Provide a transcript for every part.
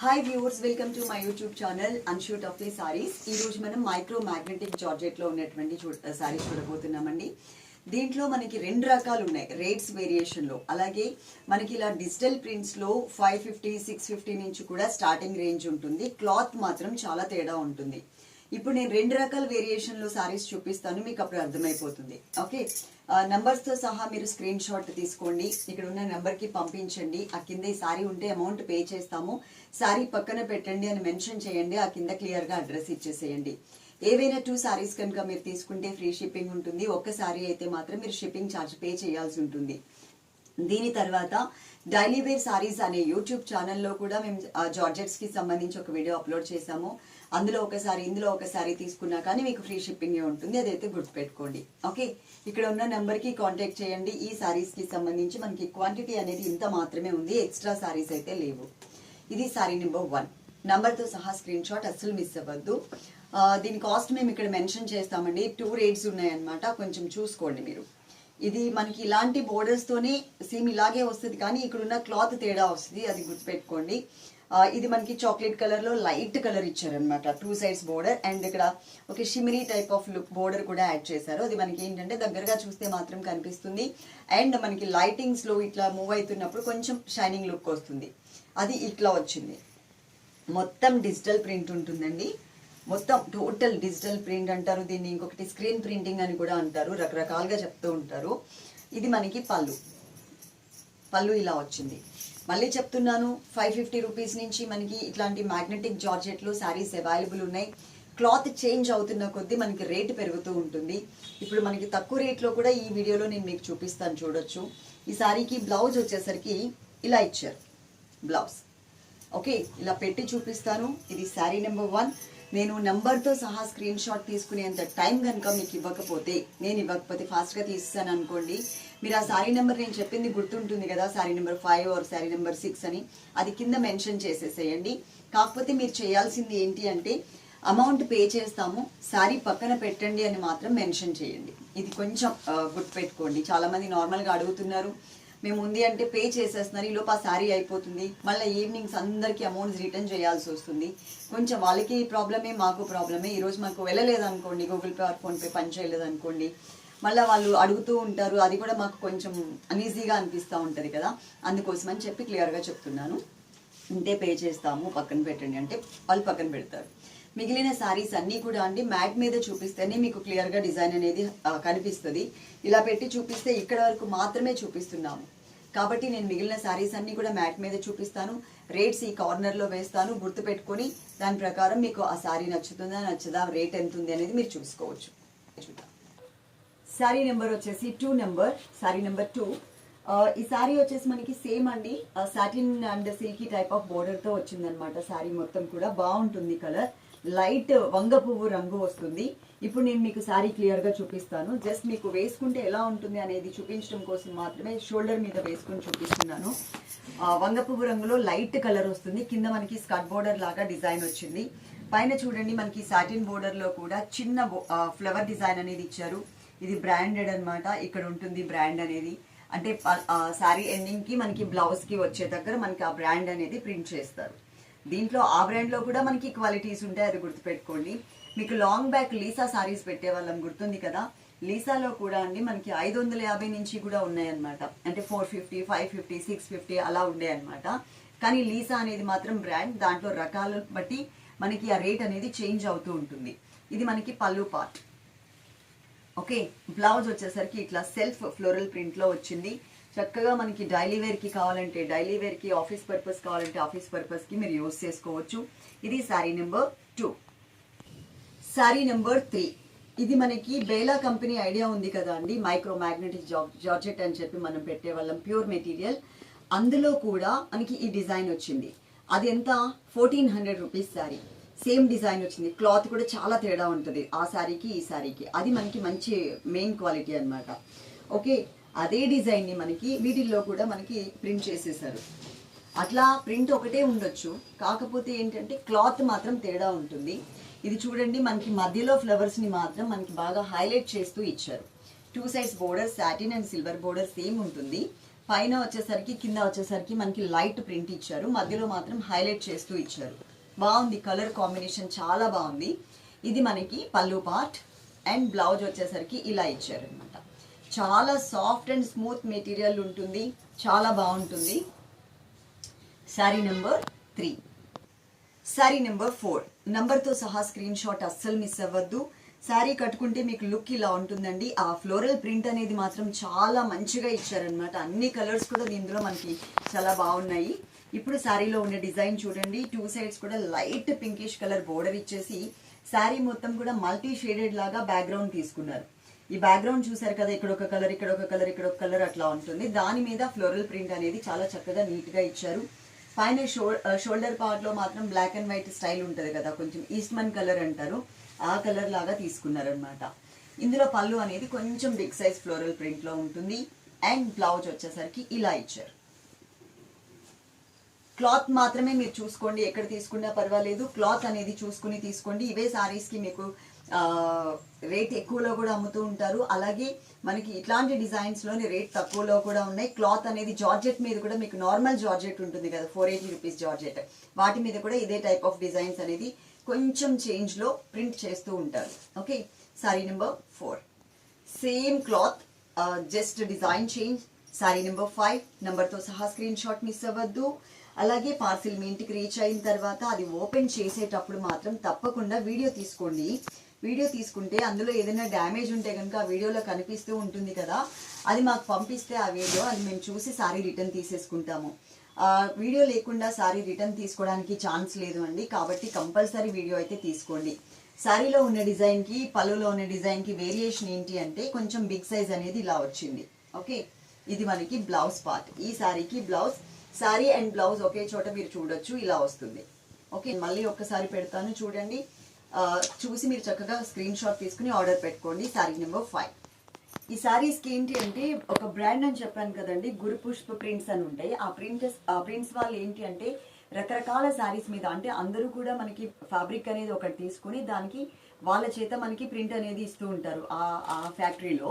Hi viewers welcome to my YouTube channel అన్షూట్ of the saris ఈ రోజు మనం మైక్రో మ్యాగ్నెటిక్ జార్జెట్లో ఉన్నటువంటి చూ సారీస్ చూడబోతున్నామండి. దీంట్లో మనకి రెండు రకాలు ఉన్నాయి రేట్స్ వేరియేషన్లో. అలాగే మనకి ఇలా డిజిటల్ ప్రింట్స్లో ఫైవ్ ఫిఫ్టీ సిక్స్ ఫిఫ్టీ నుంచి కూడా స్టార్టింగ్ రేంజ్ ఉంటుంది. క్లాత్ మాత్రం చాలా తేడా ఉంటుంది. ఇప్పుడు నేను రెండు రకాల వేరియేషన్లో సారీస్ చూపిస్తాను మీకు అప్పుడు అర్థమైపోతుంది. ఓకే తో సహా మీరు స్క్రీన్ షాట్ తీసుకోండి. ఇక్కడ ఉన్న నెంబర్కి పంపించండి. ఆ కింద ఈ సారీ ఉంటే అమౌంట్ పే చేస్తాము. సారీ పక్కన పెట్టండి అని మెన్షన్ చేయండి. ఆ కింద క్లియర్గా అడ్రస్ ఇచ్చేసేయండి. ఏవైనా టూ సారీస్ కనుక మీరు తీసుకుంటే ఫ్రీ షిప్పింగ్ ఉంటుంది. ఒక్క సారీ అయితే మాత్రం మీరు షిప్పింగ్ ఛార్జ్ పే చేయాల్సి ఉంటుంది. దీని తర్వాత డైలీ వేర్ సారీస్ అనే యూట్యూబ్ ఛానల్లో కూడా మేము జార్జెట్స్కి సంబంధించి ఒక వీడియో అప్లోడ్ చేశాము. అందులో ఒకసారి ఇందులో ఒకసారి తీసుకున్నా కానీ మీకు ఫ్రీ షిప్పింగ్ ఉంటుంది. అదైతే గుర్తుపెట్టుకోండి. ఓకే? ఇక్కడ ఉన్న నెంబర్కి కాంటాక్ట్ చేయండి. ఈ సారీస్కి సంబంధించి మనకి క్వాంటిటీ అనేది ఇంత మాత్రమే ఉంది. ఎక్స్ట్రా సారీస్ అయితే లేవు. ఇది సారీ నెంబర్ వన్. నెంబర్తో సహా స్క్రీన్ షాట్ అస్సలు మిస్ అవ్వద్దు. దీని కాస్ట్ మేము ఇక్కడ మెన్షన్ చేస్తామండి. టూ రేట్స్ ఉన్నాయన్నమాట. కొంచెం చూసుకోండి మీరు. ఇది మనకి ఇలాంటి బోర్డర్స్ తోనే సేమ్ ఇలాగే వస్తుంది. కానీ ఇక్కడ ఉన్న క్లాత్ తేడా వస్తుంది. అది గుర్తుపెట్టుకోండి. ఇది మనకి చాక్లెట్ కలర్లో లైట్ కలర్ ఇచ్చారనమాట టూ సైడ్స్ బోర్డర్ అండ్ ఇక్కడ ఒక shimmery type of look border కూడా యాడ్ చేశారు. అది మనకి ఏంటంటే దగ్గరగా చూస్తే మాత్రం కనిపిస్తుంది. అండ్ మనకి లైటింగ్స్లో ఇట్లా మూవ్ అవుతున్నప్పుడు కొంచెం షైనింగ్ లుక్ వస్తుంది. అది ఇట్లా వచ్చింది. మొత్తం డిజిటల్ ప్రింట్ ఉంటుందండి. మొత్తం టోటల్ డిజిటల్ ప్రింట్ అంటారు దీన్ని ఇంకొకటి స్క్రీన్ ప్రింటింగ్ అని కూడా అంటారు రకరకాలుగా చెప్తూ ఉంటారు. ఇది మనకి పళ్ళు. పళ్ళు ఇలా వచ్చింది. మళ్ళీ చెప్తున్నాను ఫైవ్ ఫిఫ్టీ రూపీస్ నుంచి మనకి ఇట్లాంటి మ్యాగ్నెటిక్ జార్జెట్లు శారీస్ అవైలబుల్ ఉన్నాయి. క్లాత్ చేంజ్ అవుతున్న కొద్దీ మనకి రేట్ పెరుగుతూ ఉంటుంది. ఇప్పుడు మనకి తక్కువ రేట్లో కూడా ఈ వీడియోలో నేను మీకు చూపిస్తాను చూడొచ్చు. ఈ శారీకి బ్లౌజ్ వచ్చేసరికి ఇలా ఇచ్చారు. బ్లౌజ్ ఓకే ఇలా పెట్టి చూపిస్తాను. ఇది శారీ నెంబర్ వన్ నేను నెంబర్తో సహా స్క్రీన్ షాట్ తీసుకునేంత టైం కనుక మీకు ఇవ్వకపోతే నేను ఇవ్వకపోతే ఫాస్ట్గా తీస్తాను అనుకోండి. మీరు ఆ శారీ నెంబర్ నేను చెప్పింది గుర్తుంటుంది కదా sari number five or sari number six అని. అది కింద మెన్షన్ చేసేసేయండి. కాకపోతే మీరు చేయాల్సింది ఏంటి అంటే అమౌంట్ పే చేస్తాము శారీ పక్కన పెట్టండి అని మాత్రం మెన్షన్ చేయండి. ఇది కొంచెం గుర్తు గుర్తుపెట్టుకోండి. చాలామంది నార్మల్గా అడుగుతున్నారు మేము ఉంది అంటే పే చేసేస్తున్నారు. ఈ ఆ శారీ అయిపోతుంది. మళ్ళీ ఈవినింగ్స్ అందరికీ అమౌంట్స్ రిటర్న్ చేయాల్సి వస్తుంది. కొంచెం వాళ్ళకి ప్రాబ్లమే మాకు ప్రాబ్లమే ఈరోజు మాకు వెళ్ళలేదు అనుకోండి గూగుల్ పే ఆర్ ఫోన్పే పని చేయలేదు అనుకోండి మళ్ళీ వాళ్ళు అడుగుతూ ఉంటారు. అది కూడా మాకు కొంచెం అనీజీగా అనిపిస్తూ ఉంటుంది కదా. అందుకోసం అని చెప్పి క్లియర్గా చెప్తున్నాను. ఉంటే పే చేస్తాము పక్కన పెట్టండి అంటే వాళ్ళు పక్కన పెడతారు. మిగిలిన శారీస్ అన్నీ కూడా అండి. మ్యాట్ మీద చూపిస్తేనే మీకు క్లియర్గా డిజైన్ అనేది కనిపిస్తుంది. ఇలా పెట్టి చూపిస్తే ఇక్కడ వరకు మాత్రమే చూపిస్తున్నాము. కాబట్టి నేను మిగిలిన శారీస్ అన్నీ కూడా మ్యాట్ మీద చూపిస్తాను. రేట్స్ ఈ కార్నర్లో వేస్తాను. గుర్తుపెట్టుకొని దాని ప్రకారం మీకు ఆ శారీ నచ్చుతుందా నచ్చదా రేట్ ఎంత ఉంది అనేది మీరు చూసుకోవచ్చు. చూద్దాం. శారీ నెంబర్ వచ్చేసి two number sari number two. ఈ శారీ వచ్చేసి మనకి సేమ్ అండి. Satin and silky type of బోర్డర్తో వచ్చిందనమాట శారీ మొత్తం కూడా. బాగుంటుంది కలర్. లైట్ వంగ పువ్వు రంగు వస్తుంది. ఇప్పుడు నేను మీకు శారీ క్లియర్గా చూపిస్తాను. జస్ట్ మీకు వేసుకుంటే ఎలా ఉంటుంది అనేది చూపించడం కోసం మాత్రమే షోల్డర్ మీద వేసుకుని చూపిస్తున్నాను. వంగ పువ్వు రంగులో లైట్ కలర్ వస్తుంది. కింద మనకి స్కర్ట్ బోర్డర్ లాగా డిజైన్ వచ్చింది. పైన చూడండి మనకి సాటిన్ బోర్డర్లో కూడా చిన్న ఫ్లవర్ డిజైన్ అనేది ఇచ్చారు. ఇది బ్రాండెడ్ అనమాట ఇక్కడ ఉంటుంది బ్రాండ్ అనేది. అంటే శారీ ఎండింగ్కి మనకి బ్లౌజ్కి వచ్చే దగ్గర మనకి ఆ బ్రాండ్ అనేది ప్రింట్ చేస్తారు. దీంట్లో ఆ బ్రాండ్లో కూడా మనకి క్వాలిటీస్ ఉంటాయి అది గుర్తుపెట్టుకోండి. మీకు లాంగ్ బ్యాక్ లీసా సారీస్ పెట్టే వాళ్ళం గుర్తుంది కదా? లీసాలో కూడా అండి మనకి ఐదు వందల యాభై నుంచి కూడా ఉన్నాయన్నమాట. అంటే four fifty five fifty six fifty అలా ఉండే అనమాట కానీ లీసా అనేది మాత్రం బ్రాండ్ దాంట్లో రకాలు బట్టి మనకి ఆ రేట్ అనేది చేంజ్ అవుతూ ఉంటుంది. ఇది మనకి పళ్ళు పార్ట్ ఓకే బ్లౌజ్ వచ్చేసరికి ఇట్లా సెల్ఫ్ ఫ్లోరల్ ప్రింట్లో వచ్చింది. చక్కగా మనకి డైలీ వేర్కి కావాలంటే డైలీ వేర్కి ఆఫీస్ పర్పస్ కావాలంటే ఆఫీస్ పర్పస్కి మీరు యూస్ చేసుకోవచ్చు. ఇది sari number two sari number three ఇది మనకి బేలా కంపెనీ ఐడియా ఉంది కదా అండి. మైక్రో మ్యాగ్నెటిక్ జార్జెట్ అని చెప్పి మనం పెట్టే వాళ్ళం ప్యూర్ మెటీరియల్ అందులో కూడా మనకి ఈ డిజైన్ వచ్చింది. అది ఎంత? Fourteen hundred rupees sari same design వచ్చింది. క్లాత్ కూడా చాలా తేడా ఉంటుంది. ఆ శారీకి ఈ శారీకి అది మనకి మంచి మెయిన్ క్వాలిటీ అన్నమాట. ఓకే అదే డిజైన్ని మనకి వీటిల్లో కూడా మనకి ప్రింట్ చేసేసారు అట్లా ప్రింట్ ఒకటే ఉండొచ్చు. కాకపోతే ఏంటంటే క్లాత్ మాత్రం తేడా ఉంటుంది. ఇది చూడండి మనకి మధ్యలో ఫ్లవర్స్ని మాత్రం మనకి బాగా హైలైట్ చేస్తూ ఇచ్చారు. Two sides border satin and silver border same ఉంటుంది. పైన వచ్చేసరికి కింద వచ్చేసరికి మనకి లైట్ ప్రింట్ ఇచ్చారు. మధ్యలో మాత్రం హైలైట్ చేస్తూ ఇచ్చారు. బాగుంది కలర్ కాంబినేషన్ చాలా బాగుంది. ఇది మనకి పళ్ళు పార్ట్ అండ్ బ్లౌజ్ వచ్చేసరికి ఇలా ఇచ్చారు. అనమాట చాలా సాఫ్ట్ అండ్ స్మూత్ మెటీరియల్ ఉంటుంది. చాలా బాగుంటుంది. Sari number three sari number four నంబర్తో సహా స్క్రీన్ షాట్ అస్సలు మిస్ అవ్వద్దు. శారీ కట్టుకుంటే మీకు లుక్ ఇలా ఉంటుందండి. ఆ ఫ్లోరల్ ప్రింట్ అనేది మాత్రం చాలా మంచిగా ఇచ్చారనమాట అన్ని కలర్స్ కూడా ఇందులో మనకి చాలా బాగున్నాయి. ఇప్పుడు శారీలో ఉన్న డిజైన్ చూడండి. టూ సైడ్స్ కూడా లైట్ పింకిష్ కలర్ బోర్డర్ ఇచ్చేసి శారీ మొత్తం కూడా మల్టీ షేడెడ్ లాగా బ్యాక్గ్రౌండ్ తీసుకున్నారు. ఈ బ్యాక్గ్రౌండ్ చూసారు కదా ఇక్కడ ఒక కలర్ ఇక్కడ ఒక కలర్ ఇక్కడ ఒక కలర్ అట్లా ఉంటుంది. దాని మీద ఫ్లోరల్ ప్రింట్ అనేది చాలా చక్కగా నీట్గా ఇచ్చారు. పైన షో షోల్డర్ పార్ట్లో మాత్రం బ్లాక్ అండ్ వైట్ స్టైల్ ఉంటుంది కదా కొంచెం ఈస్ట్మన్ కలర్ అంటారు. ఆ కలర్ లాగా తీసుకున్నారనమాట ఇందులో పళ్ళు అనేది కొంచెం బిగ్ సైజ్ ఫ్లోరల్ ప్రింట్లో ఉంటుంది. అండ్ బ్లౌజ్ వచ్చేసరికి ఇలా ఇచ్చారు. క్లాత్ మాత్రమే మీరు చూసుకోండి ఎక్కడ తీసుకున్నా పర్వాలేదు. క్లాత్ అనేది చూసుకుని తీసుకోండి. ఇవే శారీస్కి మీకు రేట్ ఎక్కువలో కూడా అమ్ముతూ ఉంటారు. అలాగే మనకి ఇట్లాంటి డిజైన్స్లోని రేట్ తక్కువలో కూడా ఉన్నాయి. క్లాత్ అనేది జార్జెట్ మీద కూడా మీకు నార్మల్ జార్జెట్ ఉంటుంది కదా ఫోర్ ఎయిటీ రూపీస్ జార్జెట్. వాటి మీద కూడా ఇదే టైప్ ఆఫ్ డిజైన్స్ అనేది కొంచెం చేంజ్లో ప్రింట్ చేస్తూ ఉంటారు. Okay? Sari number four. Same cloth just design change. Sari number five. నెంబర్తో సహా స్క్రీన్ షాట్ మిస్ అవ్వద్దు. అలాగే పార్సిల్ మీ ఇంటికి రీచ్ అయిన తర్వాత అది ఓపెన్ చేసేటప్పుడు మాత్రం తప్పకుండా వీడియో తీసుకోండి. వీడియో తీసుకుంటే అందులో ఏదైనా డ్యామేజ్ ఉంటే కనుక ఆ వీడియోలో కనిపిస్తూ ఉంటుంది కదా అది మాకు పంపిస్తే ఆ వీడియో అది మేము చూసి సారీ రిటర్న్ తీసేసుకుంటాము. వీడియో లేకుండా సారీ రిటర్న్ తీసుకోవడానికి ఛాన్స్ లేదు అండి. కాబట్టి కంపల్సరీ వీడియో అయితే తీసుకోండి. శారీలో ఉన్న డిజైన్కి పళ్ళులో ఉన్న డిజైన్కి వేరియేషన్ ఏంటి అంటే కొంచెం బిగ్ సైజ్ అనేది ఇలా వచ్చింది. ఓకే? ఇది మనకి బ్లౌజ్ పార్ట్. ఈ శారీకి బ్లౌజ్ సారీ అండ్ బ్లౌజ్ ఒకే చోట మీరు చూడొచ్చు ఇలా వస్తుంది. ఓకే మళ్ళీ ఒక్కసారి పెడతాను చూడండి. చూసి మీరు చక్కగా స్క్రీన్ షాట్ తీసుకుని ఆర్డర్ పెట్టుకోండి శారీ నెంబర్ ఫైవ్ ఈ శారీస్కి ఏంటి అంటే ఒక బ్రాండ్ అని చెప్పాను కదండి గురు పుష్ప ప్రింట్స్ అని ఉంటాయి. ఆ ప్రింట్స్ ఆ ప్రింట్స్ వాళ్ళు ఏంటి అంటే రకరకాల శారీస్ మీద అంటే అందరూ కూడా మనకి ఫ్యాబ్రిక్ అనేది ఒకటి తీసుకుని దానికి వాళ్ళ చేత మనకి ప్రింట్ అనేది ఇస్తూ ఉంటారు ఆ ఆ ఫ్యాక్టరీలో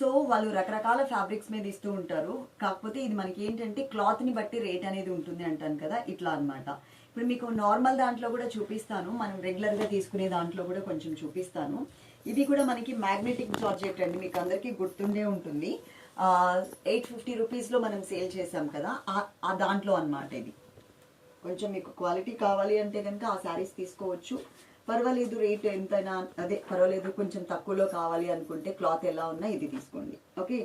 సో వాళ్ళు రకరకాల ఫ్యాబ్రిక్స్ మీద ఇస్తూ ఉంటారు. కాకపోతే ఇది మనకి ఏంటంటే క్లాత్ని బట్టి రేట్ అనేది ఉంటుంది అంటాను కదా ఇట్లా అన్నమాట. ఇప్పుడు మీకు నార్మల్ దాంట్లో కూడా చూపిస్తాను. మనం రెగ్యులర్గా తీసుకునే దాంట్లో కూడా కొంచెం చూపిస్తాను. ఇది కూడా మనకి మ్యాగ్నెటిక్ జార్జెట్ అండి మీకు అందరికీ గుర్తుండే ఉంటుంది. ఎయిట్ ఫిఫ్టీ రూపీస్లో మనం సేల్ చేసాం కదా ఆ- దాంట్లో అన్నమాట ఇది. కొంచెం మీకు క్వాలిటీ కావాలి అంటే కనుక ఆ శారీస్ తీసుకోవచ్చు. పర్వాలేదు రేట్ ఎంతైనా అదే పర్వాలేదు కొంచెం తక్కువలో కావాలి అనుకుంటే క్లాత్ ఎలా ఉన్నా ఇది తీసుకోండి. ఓకే?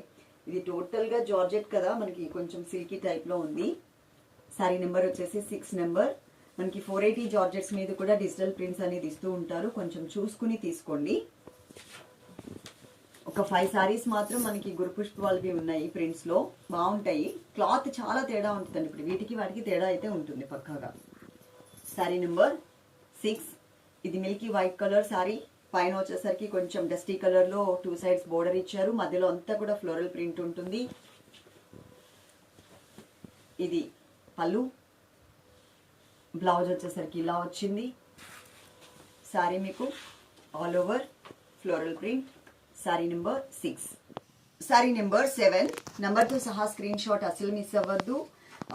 ఇది టోటల్గా జార్జెట్ కదా మనకి కొంచెం సిల్కీ టైప్లో ఉంది. శారీ నెంబర్ వచ్చేసి సిక్స్ నెంబర్. మనకి ఫోర్ ఎయిటీ జార్జెట్స్ మీద కూడా డిజిటల్ ప్రింట్స్ అనేది ఇస్తూ ఉంటారు. కొంచెం చూసుకుని తీసుకోండి. ఒక ఫైవ్ సారీస్ మాత్రం మనకి గురుపుష్పాలవి ఉన్నాయి ప్రింట్స్లో. బాగుంటాయి. క్లాత్ చాలా తేడా ఉంటుందండి. ఇప్పుడు వీటికి వాటికి తేడా అయితే ఉంటుంది పక్కాగా. శారీ నెంబర్ సిక్స్ ఇది మిల్కీ వైట్ కలర్ సారీ పైన వచ్చేసరికి కొంచెం డస్టీ కలర్లో టూ సైడ్స్ బోర్డర్ ఇచ్చారు. మధ్యలో అంతా కూడా ఫ్లోరల్ ప్రింట్ ఉంటుంది. ఇది పళ్ళు. బ్లౌజ్ వచ్చేసరికి ఇలా వచ్చింది. సారీ మీకు all over floral print sari number six sari number seven నెంబర్తో సహా స్క్రీన్ షాట్ అసలు మిస్ అవ్వద్దు.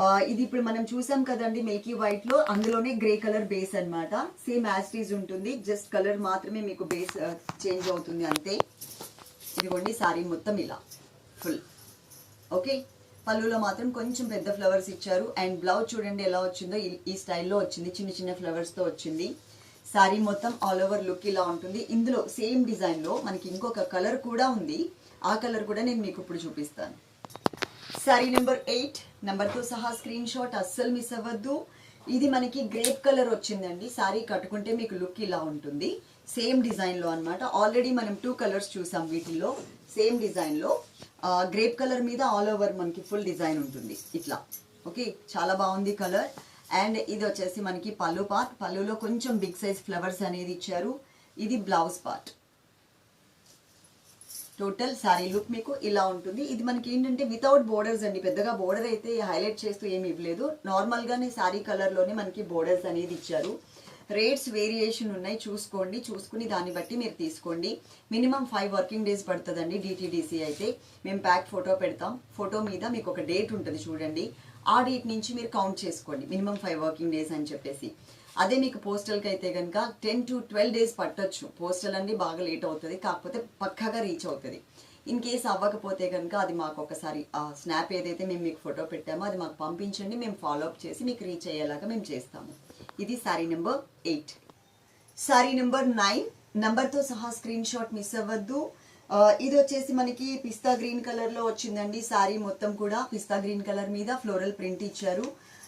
ఇది ఇప్పుడు మనం చూసాం కదండి మిల్కీ వైట్లో అందులోనే గ్రే కలర్ బేస్ అన్నమాట. సేమ్ యాస్టీజ్ ఉంటుంది. జస్ట్ కలర్ మాత్రమే మీకు బేస్ చేంజ్ అవుతుంది అంతే. ఇదిగోండి సారీ మొత్తం ఇలా. ఫుల్ ఓకే పళ్ళులో మాత్రం కొంచెం పెద్ద ఫ్లవర్స్ ఇచ్చారు. అండ్ బ్లౌజ్ చూడండి ఎలా వచ్చిందో. ఈ- స్టైల్లో వచ్చింది. చిన్న చిన్న ఫ్లవర్స్తో వచ్చింది. సారీ మొత్తం ఆల్ ఓవర్ లుక్ ఇలా ఉంటుంది. ఇందులో సేమ్ డిజైన్లో మనకి ఇంకొక కలర్ కూడా ఉంది. ఆ కలర్ కూడా నేను మీకు ఇప్పుడు చూపిస్తాను. Sari number eight. నెంబర్తో సహా స్క్రీన్ షాట్ అస్సలు మిస్ అవ్వద్దు. ఇది మనకి గ్రేప్ కలర్ వచ్చిందండి. సారీ కట్టుకుంటే మీకు లుక్ ఇలా ఉంటుంది. సేమ్ డిజైన్లో అనమాట అన్నమాట. ఆల్రెడీ మనం టూ కలర్స్ చూసాం వీటిల్లో. సేమ్ డిజైన్లో గ్రేప్ కలర్ మీద ఆల్ ఓవర్ మనకి ఫుల్ డిజైన్ ఉంటుంది. ఇట్లా. ఓకే చాలా బాగుంది కలర్ అండ్ ఇది వచ్చేసి మనకి పళ్ళు పార్ట్ పళ్ళులో కొంచెం బిగ్ సైజ్ ఫ్లవర్స్ అనేది ఇచ్చారు. ఇది blouse part total sari look మీకు ఇలా ఉంటుంది. ఇది మనకి ఏంటంటే వితౌట్ బోర్డర్స్ అండి. పెద్దగా బోర్డర్ అయితే హైలైట్ చేస్తూ ఏమి ఇవ్వలేదు. నార్మల్గానే శారీ కలర్లోనే మనకి బోర్డర్స్ అనేది ఇచ్చారు. రేట్స్ వేరియేషన్ ఉన్నాయి. చూసుకోండి. చూసుకుని దాన్ని బట్టి మీరు తీసుకోండి. మినిమం ఫైవ్ వర్కింగ్ డేస్ పడుతుందండి డిటీడీసీ అయితే. మేము ప్యాక్ ఫోటో పెడతాం. ఫోటో మీద మీకు ఒక డేట్ ఉంటుంది చూడండి. ఆ డేట్ నుంచి మీరు కౌంట్ చేసుకోండి. మినిమం ఫైవ్ వర్కింగ్ డేస్ అని చెప్పేసి. అదే మీకు పోస్టల్కి అయితే కనుక టెన్ టు ట్వెల్వ్ డేస్ పట్టొచ్చు. పోస్టల్ అన్ని బాగా లేట్ అవుతుంది. కాకపోతే పక్కాగా రీచ్ అవుతుంది. ఇన్ కేస్ అవ్వకపోతే కనుక అది మాకు ఒకసారి స్నాప్ ఏదైతే మేము మీకు ఫోటో పెట్టామో అది మాకు పంపించండి. మేము ఫాలో అప్ చేసి మీకు రీచ్ అయ్యేలాగా మేము చేస్తాము. ఇది sari number eight. Sari number nine. నెంబర్తో సహా స్క్రీన్ షాట్ మిస్ అవ్వద్దు. ఇది వచ్చేసి మనకి పిస్తా గ్రీన్ కలర్లో వచ్చిందండి. సారీ మొత్తం కూడా పిస్తా గ్రీన్ కలర్ మీద ఫ్లోరల్ ప్రింట్ ఇచ్చారు.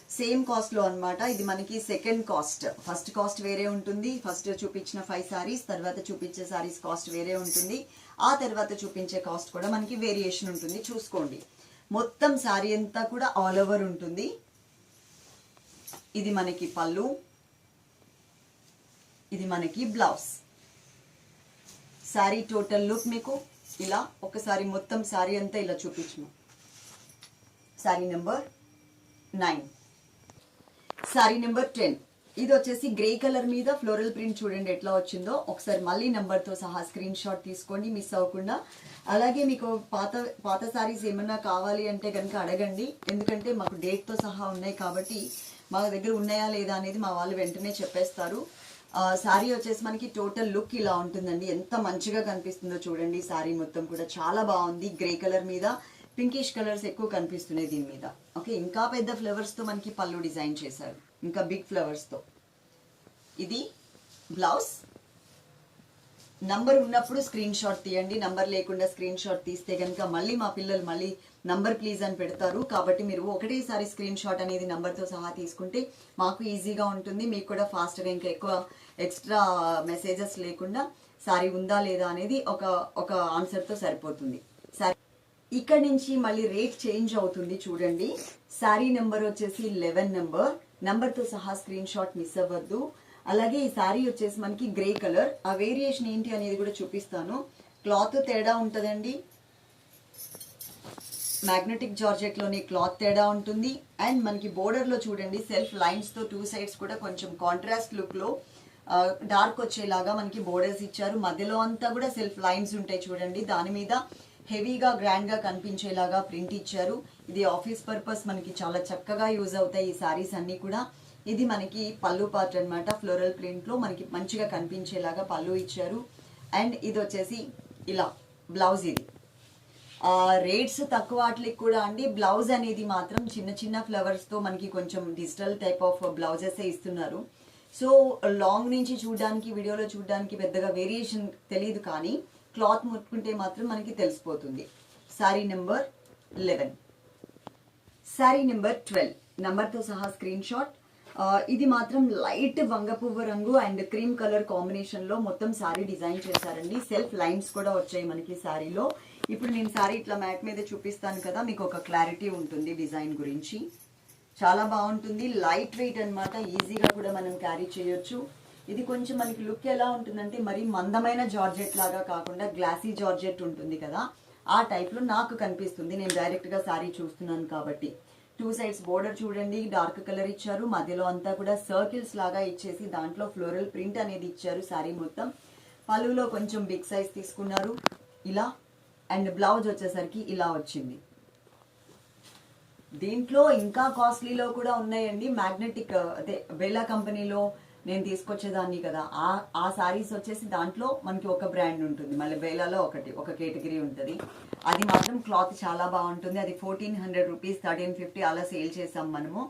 సేమ్ కాస్ట్లో అనమాట అన్నమాట. ఇది మనకి సెకండ్ కాస్ట్. ఫస్ట్ కాస్ట్ వేరే ఉంటుంది. ఫస్ట్ చూపించిన ఫైవ్ సారీస్ తర్వాత చూపించే సారీస్ కాస్ట్ వేరే ఉంటుంది. ఆ తర్వాత చూపించే కాస్ట్ కూడా మనకి వేరియేషన్ ఉంటుంది. చూసుకోండి. మొత్తం శారీ అంతా కూడా ఆల్ ఓవర్ ఉంటుంది. ఇది మనకి పళ్ళు. ఇది మనకి బ్లౌజ్ శారీ టోటల్ లుక్ మీకు ఇలా ఒకసారి మొత్తం శారీ అంతా ఇలా చూపించను. Sari number nine sari number ten ఇది వచ్చేసి గ్రే కలర్ మీద ఫ్లోరల్ ప్రింట్ చూడండి ఎట్లా వచ్చిందో. ఒకసారి మళ్ళీ నెంబర్తో సహా స్క్రీన్ షాట్ తీసుకోండి మిస్ అవ్వకుండా. అలాగే మీకు పాత పాత సారీస్ ఏమన్నా కావాలి అంటే కనుక అడగండి. ఎందుకంటే మాకు డేట్తో సహా ఉన్నాయి కాబట్టి మా దగ్గర ఉన్నాయా లేదా అనేది మా వాళ్ళు వెంటనే చెప్పేస్తారు. శారీ వచ్చేసి మనకి టోటల్ లుక్ ఇలా ఉంటుందండి. ఎంత మంచిగా కనిపిస్తుందో చూడండి. శారీ మొత్తం కూడా చాలా బాగుంది గ్రే కలర్ మీద. పింకిష్ కలర్స్ ఎక్కువ కనిపిస్తున్నాయి దీని మీద. ఓకే ఇంకా పెద్ద ఫ్లవర్స్తో మనకి పళ్ళు డిజైన్ చేశారు. ఇంకా బిగ్ ఫ్లవర్స్తో ఇది బ్లౌజ్ నంబర్ ఉన్నప్పుడు స్క్రీన్ షాట్ తీయండి. నంబర్ లేకుండా స్క్రీన్ షాట్ తీస్తే కనుక మళ్ళీ మా పిల్లలు మళ్ళీ నంబర్ ప్లీజ్ అని పెడతారు. కాబట్టి మీరు ఒకటేసారి స్క్రీన్ షాట్ అనేది నంబర్తో సహా తీసుకుంటే మాకు ఈజీగా ఉంటుంది. మీకు కూడా ఫాస్ట్గా ఇంకా ఎక్కువ ఎక్స్ట్రా మెసేజెస్ లేకుండా సారీ ఉందా లేదా అనేది ఒక ఒక ఆన్సర్తో సరిపోతుంది. సరే. ఇక్కడ నుంచి మళ్ళీ రేట్ చేంజ్ అవుతుంది చూడండి. శారీ నెంబర్ వచ్చేసి లెవెన్ నెంబర్ నెంబర్తో సహా స్క్రీన్ షాట్ మిస్ అవ్వద్దు. అలాగే ఈ శారీ వచ్చేసి మనకి గ్రే కలర్ ఆ వేరియేషన్ ఏంటి అనేది కూడా చూపిస్తాను. క్లాత్ తేడా ఉంటుందండి. మ్యాగ్నెటిక్ జార్జెట్లోని క్లాత్ తేడా ఉంటుంది. అండ్ మనకి బోర్డర్లో చూడండి సెల్ఫ్ లైన్స్తో టూ సైడ్స్ కూడా కొంచెం కాంట్రాస్ట్ లుక్లో డార్క్ వచ్చేలాగా మనకి బోర్డర్స్ ఇచ్చారు. మధ్యలో అంతా కూడా సెల్ఫ్ లైన్స్ ఉంటాయి చూడండి. దాని మీద హెవీగా గ్రాండ్గా కనిపించేలాగా ప్రింట్ ఇచ్చారు. ఇది ఆఫీస్ పర్పస్ మనకి చాలా చక్కగా యూజ్ అవుతాయి ఈ శారీస్ అన్నీ కూడా. ఇది మనకి పళ్ళు పార్ట్ అనమాట ఫ్లోరల్ ప్రింట్లో మనకి మంచిగా కనిపించేలాగా పళ్ళు ఇచ్చారు. అండ్ ఇది వచ్చేసి ఇలా బ్లౌజ్ ఇది. రేట్స్ తక్కువ వాటికి కూడా అండి. బ్లౌజ్ అనేది మాత్రం చిన్న చిన్న ఫ్లవర్స్తో మనకి కొంచెం డిజిటల్ టైప్ ఆఫ్ బ్లౌజెస్ ఇస్తున్నారు. సో లాంగ్ నుంచి చూడడానికి వీడియోలో చూడడానికి పెద్దగా వేరియేషన్ తెలియదు కానీ క్లాత్ ముట్టుకుంటే మాత్రం మనకి తెలిసిపోతుంది. Sari number eleven. Sari number twelve. నెంబర్తో సహా స్క్రీన్ షాట్ ఇది మాత్రం లైట్ వంగపువ్వు రంగు అండ్ క్రీమ్ కలర్ కాంబినేషన్లో మొత్తం శారీ డిజైన్ చేశారండి. సెల్ఫ్ లైన్స్ కూడా వచ్చాయి మనకి శారీలో ఇప్పుడు నేను శారీ ఇట్లా మ్యాట్ మీద చూపిస్తాను కదా మీకు ఒక క్లారిటీ ఉంటుంది డిజైన్ గురించి. చాలా బాగుంటుంది. లైట్ వెయిట్ అన్నమాట ఈజీగా కూడా మనం క్యారీ చేయొచ్చు. ఇది కొంచెం మనకి లుక్ ఎలా ఉంటుందంటే మరి మందమైన జార్జెట్ లాగా కాకుండా గ్లాసీ జార్జెట్ ఉంటుంది కదా. ఆ టైప్లో నాకు కనిపిస్తుంది. నేను డైరెక్ట్గా శారీ చూస్తున్నాను కాబట్టి. టూ సైడ్స్ బోర్డర్ చూడండి. డార్క్ కలర్ ఇచ్చారు. మధ్యలో అంతా కూడా సర్కిల్స్ లాగా ఇచ్చేసి దాంట్లో ఫ్లోరల్ ప్రింట్ అనేది ఇచ్చారు శారీ మొత్తం. పలువులో కొంచెం బిగ్ సైజ్ తీసుకున్నారు. ఇలా అండ్ బ్లౌజ్ వచ్చేసరికి ఇలా వచ్చింది. దీంట్లో ఇంకా కాస్ట్లీలో కూడా ఉన్నాయండి. మ్యాగ్నెటిక్ అదే బెల్లా కంపెనీలో నేను తీసుకొచ్చేదాన్ని కదా. ఆ ఆ సారీస్ వచ్చేసి దాంట్లో మనకి ఒక బ్రాండ్ ఉంటుంది. మళ్ళీ బేలాలో ఒకటి ఒక కేటగిరీ ఉంటుంది. అది మాత్రం క్లాత్ చాలా బాగుంటుంది. అది fourteen hundred rupees thirteen fifty అలా సేల్ చేసాం మనము.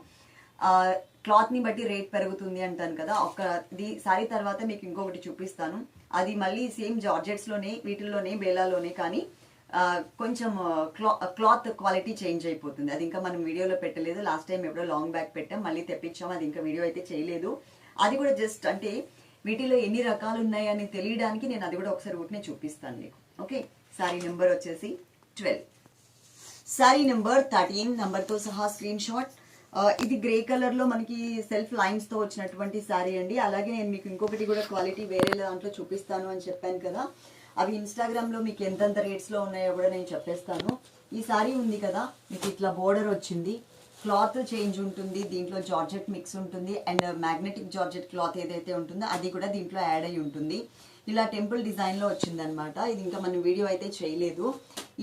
క్లాత్ని బట్టి రేట్ పెరుగుతుంది అంటాను కదా. ఒక ఇది సారీ తర్వాత మీకు ఇంకొకటి చూపిస్తాను. అది మళ్ళీ సేమ్ జార్జెట్స్లోనే వీటిల్లోనే బేలాలోనే కానీ కొంచెం క్లా క్లాత్ క్వాలిటీ చేంజ్ అయిపోతుంది. అది ఇంకా మనం వీడియోలో పెట్టలేదు. లాస్ట్ టైం ఎప్పుడో లాంగ్ బ్యాక్ పెట్టాం. మళ్ళీ తెప్పించాం. అది ఇంకా వీడియో అయితే చేయలేదు. అది కూడా జస్ట్ అంటే వీటిలో ఎన్ని రకాలు ఉన్నాయని తెలియడానికి నేను అది కూడా ఒకసారి ఊటినే చూపిస్తాను మీకు. ఓకే సారీ నెంబర్ వచ్చేసి ట్వెల్వ్ సారీ నెంబర్ థర్టీన్ నెంబర్తో సహా స్క్రీన్ షాట్ ఇది గ్రే కలర్లో మనకి సెల్ఫ్ లైన్స్తో వచ్చినటువంటి శారీ అండి. అలాగే నేను మీకు ఇంకొకటి కూడా క్వాలిటీ వేరే దాంట్లో చూపిస్తాను అని చెప్పాను కదా. అవి ఇన్స్టాగ్రామ్లో మీకు ఎంతెంత రేట్స్లో ఉన్నాయో కూడా నేను చెప్పేస్తాను. ఈ శారీ ఉంది కదా మీకు ఇట్లా బోర్డర్ వచ్చింది. క్లాత్ చేంజ్ ఉంటుంది దీంట్లో జార్జెట్ మిక్స్ ఉంటుంది అండ్ మ్యాగ్నెటిక్ జార్జెట్ క్లాత్ ఏదైతే ఉంటుందో అది కూడా దీంట్లో యాడ్ అయి ఉంటుంది. ఇలా టెంపుల్ డిజైన్లో వచ్చిందనమాట ఇది ఇంకా మనం వీడియో అయితే చేయలేదు.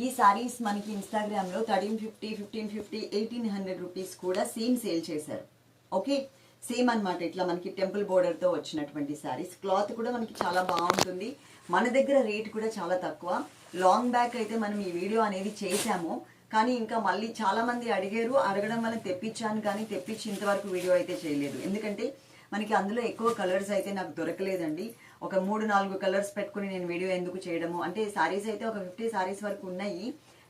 ఈ సారీస్ మనకి ఇన్స్టాగ్రామ్లో thirteen fifty fifteen fifty eighteen hundred rupees కూడా సేమ్ సేల్ చేశారు. ఓకే? సేమ్ అనమాట ఇట్లా మనకి టెంపుల్ బోర్డర్తో వచ్చినటువంటి శారీస్ క్లాత్ కూడా మనకి చాలా బాగుంటుంది. మన దగ్గర రేట్ కూడా చాలా తక్కువ. లాంగ్ బ్యాక్ అయితే మనం ఈ వీడియో అనేది చేశాము. కానీ ఇంకా మళ్ళీ చాలా మంది అడిగారు అడగడం వల్ల తెప్పించాను కానీ తెప్పించి ఇంతవరకు వీడియో అయితే చేయలేదు. ఎందుకంటే మనకి అందులో ఎక్కువ కలర్స్ అయితే నాకు దొరకలేదండి. ఒక మూడు నాలుగు కలర్స్ పెట్టుకుని నేను వీడియో ఎందుకు చేయడము? అంటే సారీస్ అయితే ఒక ఫిఫ్టీ సారీస్ వరకు ఉన్నాయి.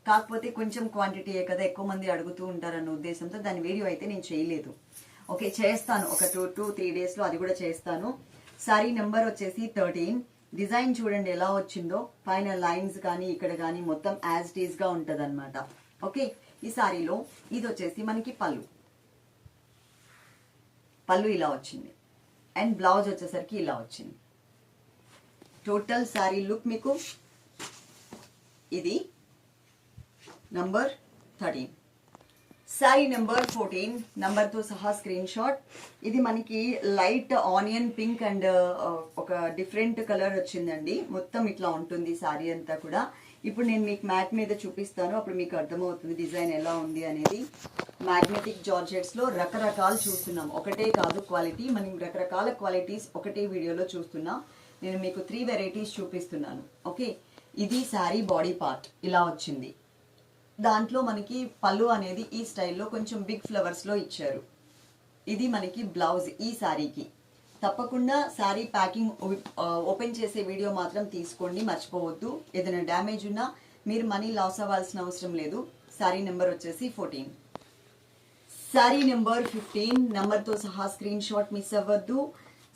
కాకపోతే కొంచెం క్వాంటిటీయే కదా ఎక్కువ మంది అడుగుతూ ఉంటారన్న ఉద్దేశంతో దాని వీడియో అయితే నేను చేయలేదు. ఓకే చేస్తాను. ఒక టూ టూ త్రీ డేస్లో అది కూడా చేస్తాను. సారీ నెంబర్ వచ్చేసి థర్టీన్. డిజైన్ చూడండి ఎలా వచ్చిందో. పైన లైన్స్ కానీ ఇక్కడ కానీ మొత్తం యాజ్ టీజ్గా ఉంటుంది అనమాట ఓకే? ఈ సారీలో ఇది వచ్చేసి మనకి పళ్ళు. పళ్ళు ఇలా వచ్చింది. అండ్ బ్లౌజ్ వచ్చేసరికి ఇలా వచ్చింది. టోటల్ సారీ లుక్ మీకు ఇది number thirteen. Sari number fourteen. నంబర్తో సహా స్క్రీన్ షాట్. ఇది మనకి లైట్ ఆనియన్ పింక్ అండ్ ఒక డిఫరెంట్ కలర్ వచ్చిందండి. మొత్తం ఇట్లా ఉంటుంది శారీ అంతా కూడా. ఇప్పుడు నేను మీకు మ్యాట్ మీద చూపిస్తాను. అప్పుడు మీకు అర్థమవుతుంది డిజైన్ ఎలా ఉంది అనేది. మ్యాగ్నెటిక్ జార్జెట్స్లో రకరకాలు చూస్తున్నాం. ఒకటే కాదు క్వాలిటీ. మనం రకరకాల క్వాలిటీస్ ఒకటే వీడియోలో చూస్తున్నాం. నేను మీకు త్రీ వెరైటీస్ చూపిస్తున్నాను. ఓకే ఇది శారీ బాడీ పార్ట్ ఇలా వచ్చింది. దాంట్లో మనకి పళ్ళు అనేది ఈ స్టైల్లో కొంచెం బిగ్ ఫ్లవర్స్లో ఇచ్చారు. ఇది మనకి బ్లౌజ్ ఈ శారీకి. తప్పకుండా శారీ ప్యాకింగ్ ఓపెన్ చేసే వీడియో మాత్రం తీసుకోండి మర్చిపోవద్దు. ఏదైనా డ్యామేజ్ ఉన్నా మీరు మనీ లాస్ అవ్వాల్సిన అవసరం లేదు. శారీ నెంబర్ వచ్చేసి ఫోర్టీన్. శారీ నెంబర్ ఫిఫ్టీన్ నెంబర్తో సహా స్క్రీన్ షాట్ మిస్ అవ్వద్దు.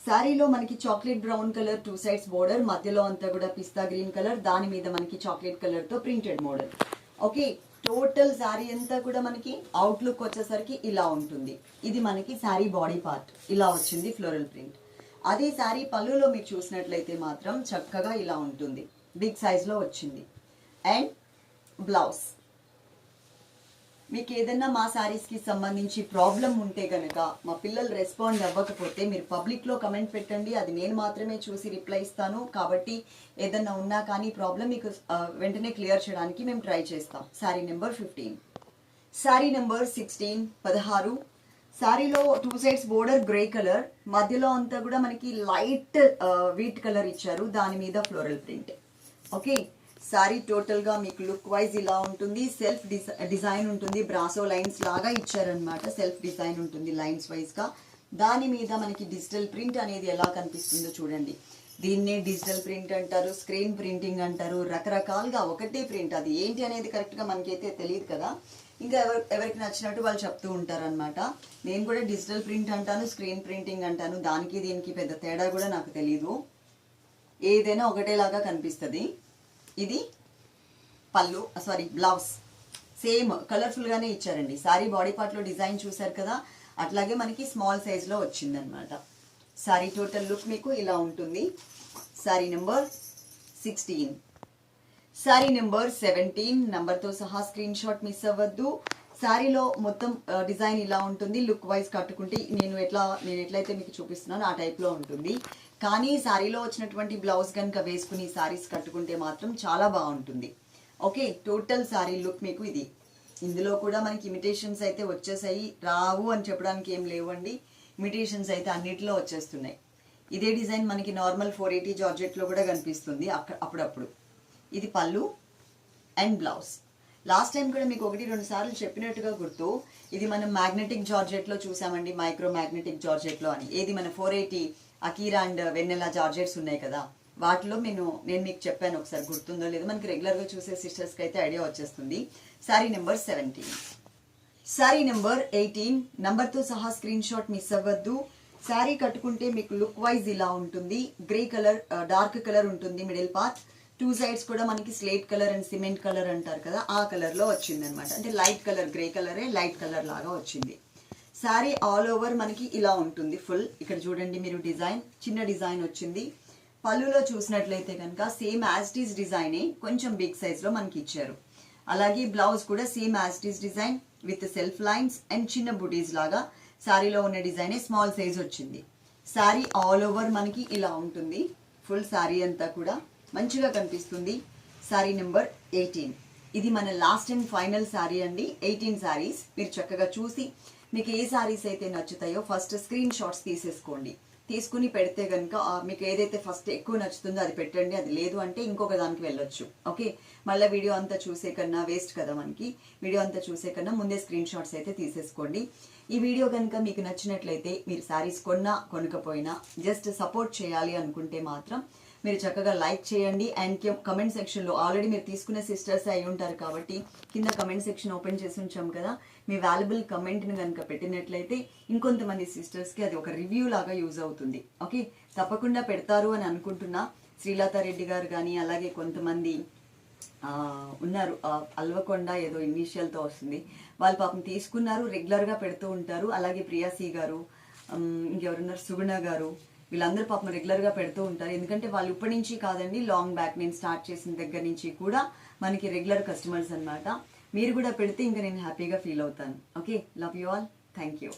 శారీలో మనకి chocolate brown colour two sides border మధ్యలో అంతా కూడా పిస్తా గ్రీన్ కలర్ దాని మీద మనకి చాక్లెట్ కలర్తో printed model. Okay total sari అంతా కూడా మనకి అవుట్లుక్ వచ్చేసరికి ఇలా ఉంటుంది. ఇది మనకి శారీ బాడీ పార్ట్ ఇలా వచ్చింది ఫ్లోరల్ ప్రింట్ అదే శారీ పళ్ళులో మీరు చూసినట్లయితే మాత్రం చక్కగా ఇలా ఉంటుంది. బిగ్ సైజ్లో వచ్చింది. అండ్ బ్లౌజ్ మీకు ఏదైనా మా శారీస్కి సంబంధించి ప్రాబ్లం ఉంటే గనక మా పిల్లలు రెస్పాండ్ అవ్వకపోతే మీరు పబ్లిక్లో కమెంట్ పెట్టండి. అది నేను మాత్రమే చూసి రిప్లై ఇస్తాను. కాబట్టి ఏదన్నా ఉన్నా కానీ ప్రాబ్లం మీకు వెంటనే క్లియర్ చేయడానికి మేము ట్రై చేస్తాం. Sari number fifteen sari number sixteen పదహారు. శారీలో two sides border grey colour మధ్యలో అంతా కూడా మనకి లైట్ వీట్ కలర్ ఇచ్చారు. దాని మీద ఫ్లోరల్ ప్రింట్ ఓకే సారీ టోటల్గా మీకు లుక్ వైజ్ ఇలా ఉంటుంది. సెల్ఫ్ డిజైన్ ఉంటుంది. బ్రాసో లైన్స్ లాగా ఇచ్చారనమాట సెల్ఫ్ డిజైన్ ఉంటుంది లైన్స్ వైజ్గా. దాని మీద మనకి డిజిటల్ ప్రింట్ అనేది ఎలా కనిపిస్తుందో చూడండి. దీన్నే డిజిటల్ ప్రింట్ అంటారు స్క్రీన్ ప్రింటింగ్ అంటారు. రకరకాలుగా ఒకటే ప్రింట్ అది. ఏంటి అనేది కరెక్ట్గా మనకైతే తెలియదు కదా. ఇంకా ఎవరు ఎవరికి నచ్చినట్టు వాళ్ళు చెప్తూ ఉంటారనమాట నేను కూడా డిజిటల్ ప్రింట్ అంటాను స్క్రీన్ ప్రింటింగ్ అంటాను. దానికి దీనికి పెద్ద తేడా కూడా నాకు తెలియదు ఏదైనా ఒకటేలాగా కనిపిస్తుంది. ఇది పళ్ళు సారీ బ్లౌజ్ సేమ్ కలర్ఫుల్గానే ఇచ్చారండి. సారీ బాడీ పార్ట్లో డిజైన్ చూసారు కదా అట్లాగే మనకి స్మాల్ సైజ్లో వచ్చిందనమాట సారీ టోటల్ లుక్ మీకు ఇలా ఉంటుంది. Sari number sixteen sari number seventeen నెంబర్తో సహా స్క్రీన్ షాట్ మిస్ అవ్వద్దు. శారీలో మొత్తం డిజైన్ ఇలా ఉంటుంది. లుక్ వైజ్ కట్టుకుంటే నేను ఎట్లా నేను ఎట్లయితే మీకు చూపిస్తున్నాను ఆ టైప్లో ఉంటుంది. కానీ శారీలో వచ్చినటువంటి బ్లౌజ్ కనుక వేసుకుని శారీస్ కట్టుకుంటే మాత్రం చాలా బాగుంటుంది. ఓకే టోటల్ శారీ లుక్ మీకు ఇది. ఇందులో కూడా మనకి ఇమిటేషన్స్ అయితే వచ్చేసాయి. రావు అని చెప్పడానికి ఏం లేవండి. ఇమిటేషన్స్ అయితే అన్నిటిలో వచ్చేస్తున్నాయి. ఇదే డిజైన్ మనకి నార్మల్ ఫోర్ ఎయిటీ జార్జెట్లో కూడా కనిపిస్తుంది అక్కడ అప్పుడప్పుడు. ఇది పళ్ళు అండ్ బ్లౌజ్ లాస్ట్ టైం కూడా మీకు ఒకటి రెండు సార్లు చెప్పినట్టుగా గుర్తు. ఇది మనం మ్యాగ్నెటిక్ జార్జెట్లో చూసామండి మైక్రో మ్యాగ్నెటిక్ జార్జెట్లో అని. ఏది మన four eighty Akira and Vennela georgettes ఉన్నాయి కదా. వాటిలో నేను నేను మీకు చెప్పాను ఒకసారి గుర్తుందో లేదో? మనకి రెగ్యులర్గా చూసే సిస్టర్స్కి అయితే ఐడియా వచ్చేస్తుంది. Sari number seventeen sari number eighteen నంబర్తో సహా స్క్రీన్ షాట్ మిస్ అవ్వద్దు. శారీ కట్టుకుంటే మీకు లుక్ వైజ్ ఇలా ఉంటుంది. గ్రే కలర్ డార్క్ కలర్ ఉంటుంది మిడిల్ పార్ట్ టూ సైడ్స్ కూడా మనకి slate colour and cement colour అంటారు కదా ఆ కలర్లో వచ్చింది అనమాట అంటే లైట్ కలర్ గ్రే కలరే లైట్ కలర్ లాగా వచ్చింది. శారీ ఆల్ ఓవర్ మనకి ఇలా ఉంటుంది ఫుల్ ఇక్కడ చూడండి మీరు డిజైన్ చిన్న డిజైన్ వచ్చింది. పళ్ళులో చూసినట్లయితే కనుక సేమ్ యాజ్టీస్ డిజైనే కొంచెం బిగ్ సైజ్లో మనకి ఇచ్చారు. అలాగే బ్లౌజ్ కూడా same as it is design with self lines and చిన్న బుటీస్ లాగా శారీలో ఉన్న డిజైనే స్మాల్ సైజ్ వచ్చింది. శారీ ఆల్ ఓవర్ మనకి ఇలా ఉంటుంది. ఫుల్ శారీ అంతా కూడా మంచిగా కనిపిస్తుంది. శారీ నెంబర్ ఎయిటీన్ ఇది మన లాస్ట్ అండ్ ఫైనల్ శారీ అండి. ఎయిటీన్ శారీస్ మీరు చక్కగా చూసి మీకు ఏ శారీస్ అయితే నచ్చుతాయో ఫస్ట్ స్క్రీన్ షాట్స్ తీసేసుకోండి. తీసుకుని పెడితే కనుక మీకు ఏదైతే ఫస్ట్ ఎక్కువ నచ్చుతుందో అది పెట్టండి అది లేదు అంటే ఇంకొక దానికి వెళ్ళొచ్చు. ఓకే? మళ్ళీ వీడియో అంతా చూసే కన్నా వేస్ట్ కదా మనకి. వీడియో అంతా చూసే కన్నా ముందే స్క్రీన్ షాట్స్ అయితే తీసేసుకోండి. ఈ వీడియో కనుక మీకు నచ్చినట్లయితే మీరు శారీస్ కొన్నా కొనకపోయినా జస్ట్ సపోర్ట్ చేయాలి అనుకుంటే మాత్రం మీరు చక్కగా లైక్ చేయండి అండ్ కమెంట్ సెక్షన్లో ఆల్రెడీ మీరు తీసుకునే సిస్టర్స్ అయి ఉంటారు కాబట్టి కింద కమెంట్ సెక్షన్ ఓపెన్ చేసి ఉంచాం కదా మీ వాల్యుబుల్ కమెంట్ని కనుక పెట్టినట్లయితే ఇంకొంతమంది సిస్టర్స్కి అది ఒక రివ్యూ లాగా యూజ్ అవుతుంది. ఓకే? తప్పకుండా పెడతారు అని అనుకుంటున్నా. శ్రీలతారెడ్డి గారు కానీ అలాగే కొంతమంది ఉన్నారు. అల్వకొండ ఏదో ఇనీషియల్తో వస్తుంది. వాళ్ళు పాపం తీసుకున్నారు రెగ్యులర్గా పెడుతూ ఉంటారు. అలాగే ప్రియాసి గారు ఇంకెవరున్నారు? సుగుణ గారు వీళ్ళందరూ పాపం రెగ్యులర్గా పెడుతూ ఉంటారు. ఎందుకంటే వాళ్ళు ఇప్పటి నుంచి కాదండి లాంగ్ బ్యాక్ నేను స్టార్ట్ చేసిన దగ్గర నుంచి కూడా మనకి రెగ్యులర్ కస్టమర్స్ అన్నమాట. మీరు కూడా పెడితే ఇంకా నేను హ్యాపీగా ఫీల్ అవుతాను. Okay love you all thank you